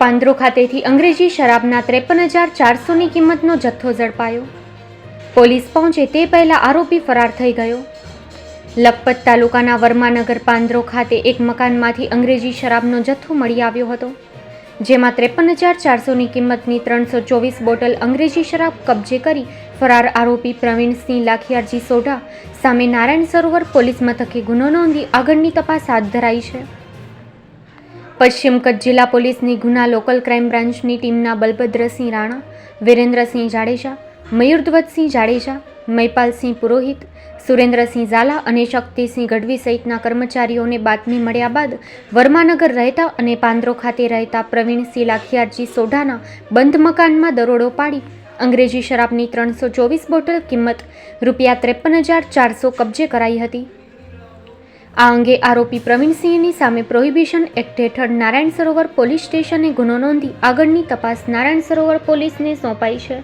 પાંદરો ખાતેથી અંગ્રેજી શરાબના ત્રેપન હજાર ચારસોની કિંમતનો જથ્થો ઝડપાયો. પોલીસ પહોંચે તે પહેલા આરોપી ફરાર થઈ ગયો. લખપત તાલુકાના વર્માનગર પાંદરો ખાતે એક મકાનમાંથી અંગ્રેજી શરાબનો જથ્થો મળી આવ્યો હતો, જેમાં ત્રેપન હજાર ચારસોની કિંમતની ત્રણસો ચોવીસ બોટલ અંગ્રેજી શરાબ કબજે કરી ફરાર આરોપી પ્રવીણસિંહ લાખિયારજી સોઢા સામે નારાયણ સરોવર પોલીસ મથકે ગુનો નોંધી આગળની તપાસ હાથ ધરાઈ છે. પશ્ચિમ કચ્છ જિલ્લા પોલીસની ગુના લોકલ ક્રાઇમ બ્રાન્ચની ટીમના બલભદ્રસિંહ રાણા, વિરેન્દ્રસિંહ જાડેજા, મયુરધ્વજસિંહ જાડેજા મૈપાલસિંહ પુરોહિત, સુરેન્દ્રસિંહ ઝાલા અને શક્તિસિંહ ગઢવી સહિતના કર્મચારીઓને બાતમી મળ્યા બાદ વર્માનગર રહેતા અને પાંદરો ખાતે રહેતા પ્રવીણસિંહ લાખિયારજી સોઢાના બંધ મકાનમાં દરોડો પાડી અંગ્રેજી શરાબની ત્રણસો ચોવીસ બોટલ કિંમત રૂપિયા ત્રેપન હજાર ચારસો કબજે કરાઈ હતી. આ અંગે આરોપી પ્રવીણસિંહની સામે પ્રોહિબિશન એક્ટ હેઠળ નારાયણ સરોવર પોલીસ સ્ટેશને ગુનો નોંધી આગળની તપાસ નારાયણ સરોવર પોલીસને સોંપાઈ છે.